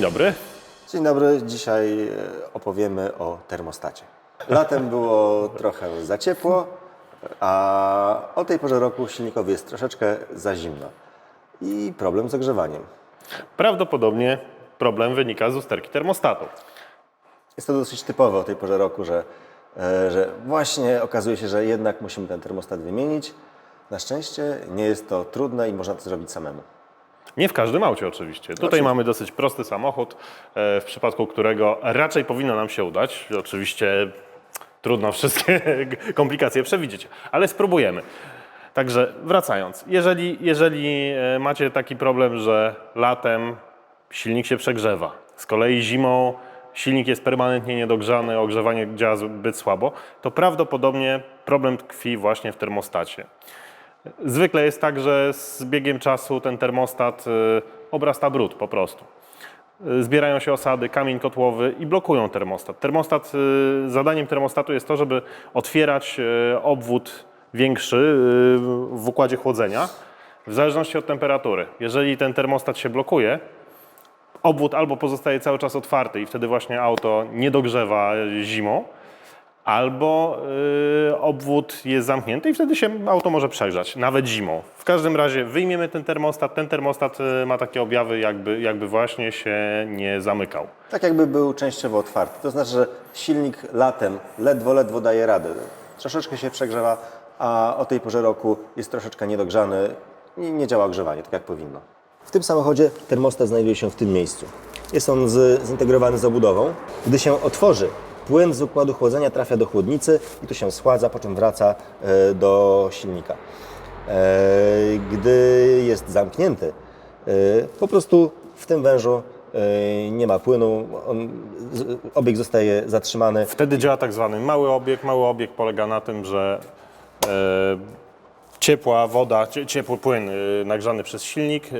Dzień dobry. Dzień dobry, dzisiaj e, opowiemy o termostacie. Latem było trochę za ciepło, a o tej porze roku silnikowi jest troszeczkę za zimno. I problem z ogrzewaniem. Prawdopodobnie problem wynika z usterki termostatu. Jest to dosyć typowe o tej porze roku, że, e, że właśnie okazuje się, że jednak musimy ten termostat wymienić. Na szczęście nie jest to trudne i można to zrobić samemu. Nie w każdym aucie oczywiście. Tutaj mamy dosyć prosty samochód, e, w przypadku którego raczej powinno nam się udać. Oczywiście trudno wszystkie komplikacje przewidzieć, ale spróbujemy. Także wracając, jeżeli, jeżeli e, macie taki problem, że latem silnik się przegrzewa, z kolei zimą silnik jest permanentnie niedogrzany, ogrzewanie działa zbyt słabo, to prawdopodobnie problem tkwi właśnie w termostacie. Zwykle jest tak, że z biegiem czasu ten termostat y, obrasta brud po prostu. Y, Zbierają się osady, kamień kotłowy i blokują termostat. Termostat, y, zadaniem termostatu jest to, żeby otwierać obwód większy w układzie chłodzenia w zależności od temperatury. Jeżeli ten termostat się blokuje, obwód albo pozostaje cały czas otwarty i wtedy właśnie auto nie dogrzewa zimą, albo y, obwód jest zamknięty i wtedy się auto może przegrzać, nawet zimą. W każdym razie wyjmiemy ten termostat. Ten termostat y, ma takie objawy, jakby, jakby właśnie się nie zamykał. Tak jakby był częściowo otwarty. To znaczy, że silnik latem ledwo, ledwo daje radę. Troszeczkę się przegrzewa, a o tej porze roku jest troszeczkę niedogrzany i nie działa ogrzewanie tak jak powinno. W tym samochodzie termostat znajduje się w tym miejscu. Jest on z, zintegrowany z obudową. Gdy się otworzy, płyn z układu chłodzenia trafia do chłodnicy i tu się schładza, po czym wraca e, do silnika. E, Gdy jest zamknięty, e, po prostu w tym wężu e, nie ma płynu, on, obieg zostaje zatrzymany. Wtedy działa tak zwany mały obieg. Mały obieg polega na tym, że e, ciepła woda, cie- ciepły płyn nagrzany przez silnik y,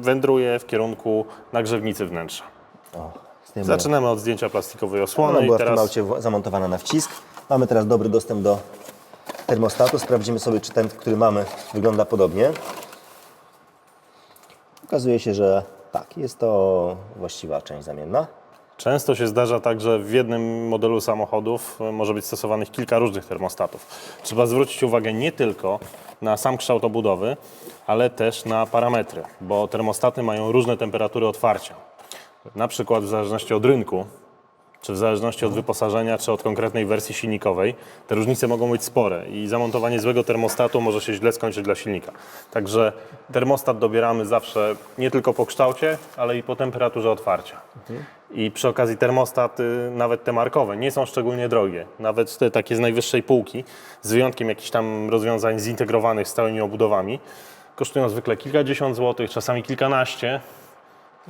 wędruje w kierunku nagrzewnicy wnętrza. Zaczynamy od zdjęcia plastikowej Ona osłony i była w tym teraz aucie zamontowana na wcisk. Mamy teraz dobry dostęp do termostatu. Sprawdzimy sobie, czy ten, który mamy, wygląda podobnie. Okazuje się, że tak, jest to właściwa część zamienna. Często się zdarza tak, że w jednym modelu samochodów e, może być stosowanych kilka różnych termostatów. Trzeba zwrócić uwagę nie tylko na sam kształt obudowy, ale też na parametry, bo termostaty mają różne temperatury otwarcia. Na przykład w zależności od rynku, czy w zależności od wyposażenia, czy od konkretnej wersji silnikowej, te różnice mogą być spore i zamontowanie złego termostatu może się źle skończyć dla silnika. Także termostat dobieramy zawsze nie tylko po kształcie, ale i po temperaturze otwarcia. I przy okazji termostaty, nawet te markowe, nie są szczególnie drogie. Nawet te takie z najwyższej półki, z wyjątkiem jakichś tam rozwiązań zintegrowanych z całymi obudowami, kosztują zwykle kilkadziesiąt złotych, czasami kilkanaście,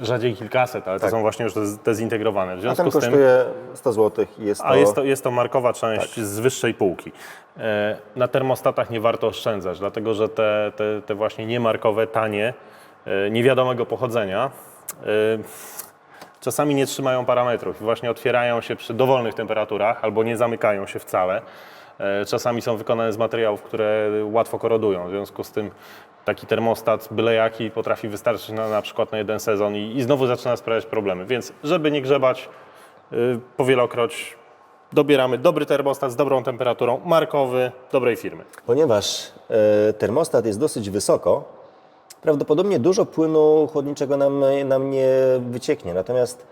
rzadziej kilkaset, ale to Tak. są właśnie już te, te zintegrowane. W A związku ten z tym... kosztuje 100 zł i jest to... A jest to, jest to markowa część z wyższej półki. E, Na termostatach nie warto oszczędzać, dlatego że te, te, te właśnie niemarkowe, tanie, e, niewiadomego pochodzenia, e, czasami nie trzymają parametrów i właśnie otwierają się przy dowolnych temperaturach albo nie zamykają się wcale. E, Czasami są wykonane z materiałów, które łatwo korodują. W związku z tym taki termostat byle jaki potrafi wystarczyć na, na przykład na jeden sezon i, i znowu zaczyna sprawiać problemy. Więc żeby nie grzebać, y, powielokroć dobieramy dobry termostat z dobrą temperaturą, markowy, dobrej firmy. Ponieważ e, termostat jest dosyć wysoko, prawdopodobnie dużo płynu chłodniczego nam, nam nie wycieknie. Natomiast,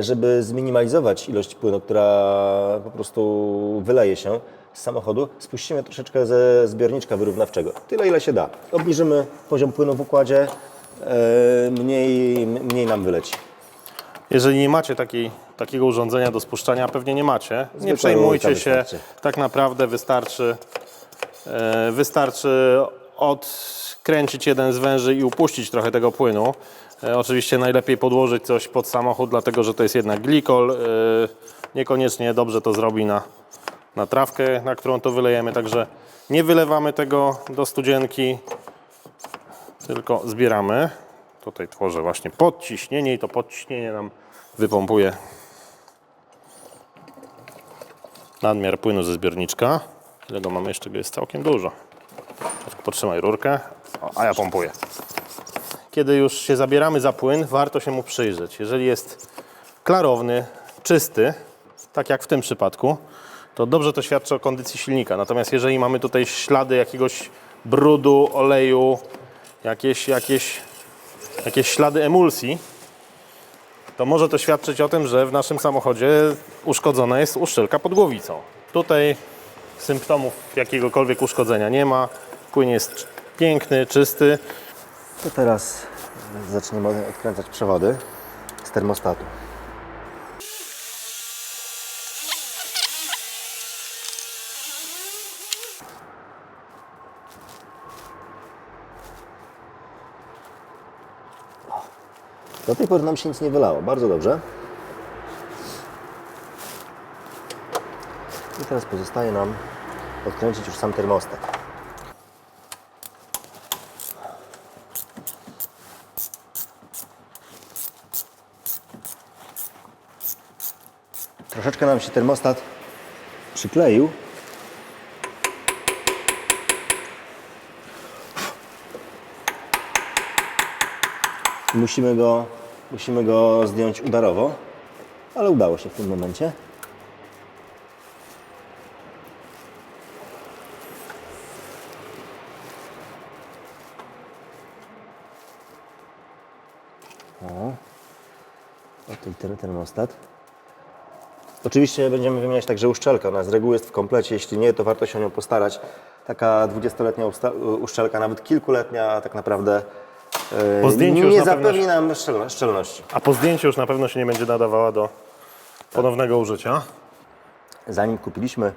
żeby zminimalizować ilość płynu, która po prostu wyleje się z samochodu, spuścimy troszeczkę ze zbiorniczka wyrównawczego. Tyle, ile się da. Obniżymy poziom płynu w układzie, e, mniej, mniej nam wyleci. Jeżeli nie macie takiej, takiego urządzenia do spuszczania, pewnie nie macie, nie przejmujcie się. Tak naprawdę wystarczy, e, wystarczy odkręcić jeden z węży i upuścić trochę tego płynu. E, oczywiście najlepiej podłożyć coś pod samochód, dlatego że to jest jednak glikol. E, niekoniecznie dobrze to zrobi na, na trawkę, na którą to wylejemy, także nie wylewamy tego do studzienki, tylko zbieramy. Tutaj tworzę właśnie podciśnienie i to podciśnienie nam wypompuje nadmiar płynu ze zbiorniczka. Ile go mamy jeszcze? Go jest całkiem dużo. Potrzymaj rurkę, o, a ja pompuję. kiedy już się zabieramy za płyn, warto się mu przyjrzeć. Jeżeli jest klarowny, czysty, tak jak w tym przypadku, to dobrze to świadczy o kondycji silnika. Natomiast jeżeli mamy tutaj ślady jakiegoś brudu, oleju, jakieś, jakieś, jakieś ślady emulsji, to może to świadczyć o tym, że w naszym samochodzie uszkodzona jest uszczelka pod głowicą. Tutaj symptomów jakiegokolwiek uszkodzenia nie ma. Płyn jest piękny, czysty. To teraz zaczniemy odkręcać przewody z termostatu. Do tej pory nam się nic nie wylało. Bardzo dobrze. I teraz pozostaje nam odkręcić już sam termostat. Troszeczkę nam się termostat przykleił. Musimy go, musimy go zdjąć udarowo, ale udało się w tym momencie. O, i ten termostat. Oczywiście będziemy wymieniać także uszczelkę. Ona z reguły jest w komplecie. Jeśli nie, to warto się o nią postarać. Taka 20-letnia usta- uszczelka, nawet kilkuletnia, tak naprawdę e, Po zdjęciu nie zapewni nam szczel- szczelności. A po zdjęciu już na pewno się nie będzie nadawała do ponownego użycia. Zanim kupiliśmy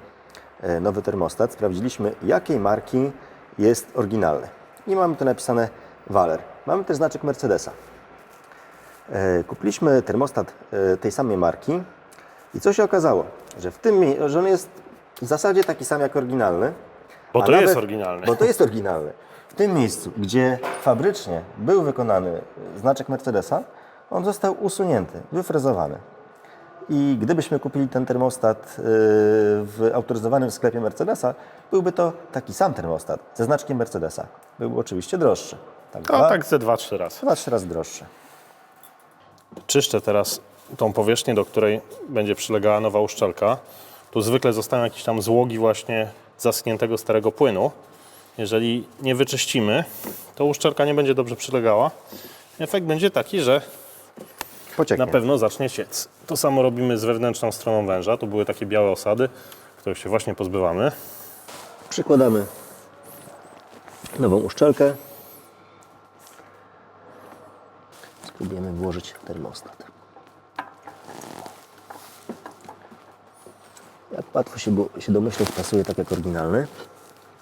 e, nowy termostat, sprawdziliśmy, jakiej marki jest oryginalny. I mamy tu napisane Waler. Mamy też znaczek Mercedesa. E, Kupiliśmy termostat tej samej marki i co się okazało? Że, w tym, że on jest w zasadzie taki sam jak oryginalny. Bo to jest oryginalny. Bo to jest oryginalny. W tym miejscu, gdzie fabrycznie był wykonany znaczek Mercedesa, on został usunięty, wyfrezowany. I gdybyśmy kupili ten termostat yy, w autoryzowanym sklepie Mercedesa, byłby to taki sam termostat ze znaczkiem Mercedesa. Byłby oczywiście droższy. Tak, A dwa, tak ze dwa, trzy razy. dwa, trzy razy droższy. Czyszczę teraz tą powierzchnię, do której będzie przylegała nowa uszczelka. Tu zwykle zostają jakieś tam złogi właśnie zaschniętego starego płynu. Jeżeli nie wyczyścimy, to uszczelka nie będzie dobrze przylegała. Efekt będzie taki, że Pocieknie. na pewno zacznie ciec. To samo robimy z wewnętrzną stroną węża. Tu były takie białe osady, których się właśnie pozbywamy. Przykładamy nową uszczelkę. Spróbujemy włożyć termostat. Jak łatwo się, bo- się domyśleć, pasuje tak jak oryginalny,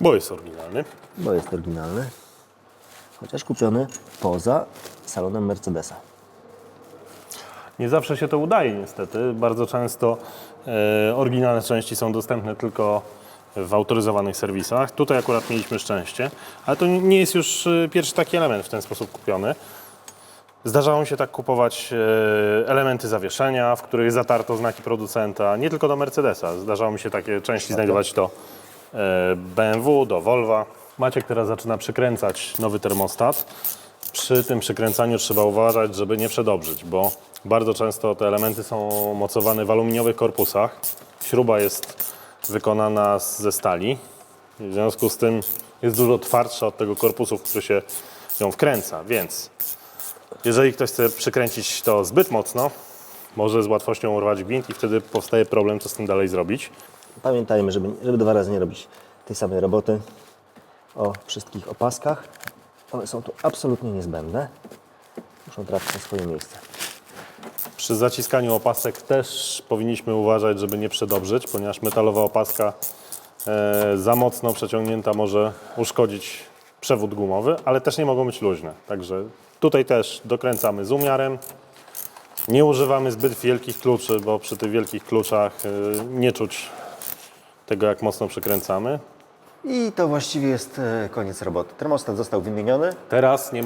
Bo jest oryginalny. bo jest oryginalny, chociaż kupiony poza salonem Mercedesa. Nie zawsze się to udaje niestety. Bardzo często e, oryginalne części są dostępne tylko w autoryzowanych serwisach. Tutaj akurat mieliśmy szczęście, ale to nie jest już e, pierwszy taki element w ten sposób kupiony. Zdarzało mi się tak kupować e, elementy zawieszenia, w których zatarto znaki producenta, nie tylko do Mercedesa. Zdarzało mi się takie części znajdować do e, BMW, do Volva. Maciek teraz zaczyna przykręcać nowy termostat. Przy tym przykręcaniu trzeba uważać, żeby nie przedobrzyć, bo bardzo często te elementy są mocowane w aluminiowych korpusach. Śruba jest wykonana z- ze stali. W związku z tym jest dużo twardsza od tego korpusu, w który się ją wkręca, więc jeżeli ktoś chce przykręcić to zbyt mocno, może z łatwością urwać gwint i wtedy powstaje problem, co z tym dalej zrobić. Pamiętajmy, żeby, żeby dwa razy nie robić tej samej roboty o wszystkich opaskach. One są tu absolutnie niezbędne. Muszą trafić na swoje miejsce. Przy zaciskaniu opasek też powinniśmy uważać, żeby nie przedobrzyć, ponieważ metalowa opaska e, za mocno przeciągnięta może uszkodzić przewód gumowy, ale też nie mogą być luźne. Także tutaj też dokręcamy z umiarem. Nie używamy zbyt wielkich kluczy, bo przy tych wielkich kluczach e, nie czuć tego, jak mocno przykręcamy. I to właściwie jest e, koniec roboty. Termostat został wymieniony. Teraz nie